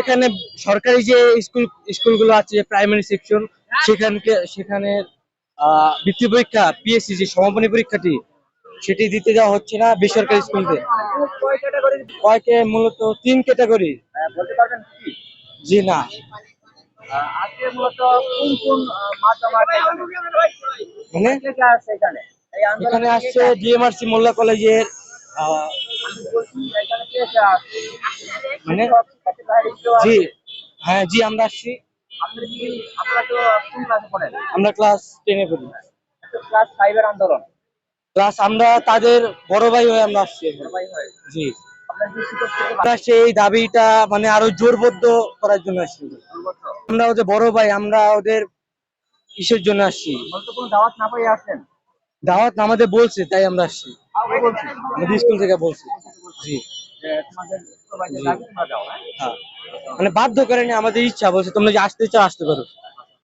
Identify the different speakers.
Speaker 1: এখানে সরকারি যে স্কুল স্কুলগুলো আছে যে প্রাইমারি সেকশন সেখানকে সেখানে বৃত্তি পরীক্ষা পিএসসি যে সমাপনী পরীক্ষাটি সেটি দিতে যাওয়া হচ্ছে না বেসরকারি স্কুলতে
Speaker 2: কয়
Speaker 1: কয়েকে মূলত? তিন ক্যাটাগরি
Speaker 2: বলতে পারবেন
Speaker 1: জি না।
Speaker 2: আজকে মূলত কোন কোন?
Speaker 1: মানে
Speaker 2: এখানে
Speaker 1: আসছে ডিএমআরসি মোল্লা কলেজের মানে? জি হ্যাঁ জি, আমরা আসছি। আমরা ক্লাস টেনে পড়ি।
Speaker 2: ক্লাস ফাইভের আন্দোলন
Speaker 1: ক্লাস আমরা তাদের বড় ভাই হয়ে আমরা আসছি জি। দাবিটা মানে আরও জোরবদ্ধ করার জন্য আসছি। আমরা ওদের বড় ভাই, আমরা ওদের কিসের জন্য আসছি?
Speaker 2: দাওয়াত না
Speaker 1: আমাদের বলছে, তাই আমরা আসছি। স্কুল থেকে বলছে। জি।
Speaker 2: হ্যাঁ?
Speaker 1: হ্যাঁ। মানে বাধ্য করেনি আমাদের ইচ্ছা বলছে তোমরা যে আসতে চাও আসতে পারো।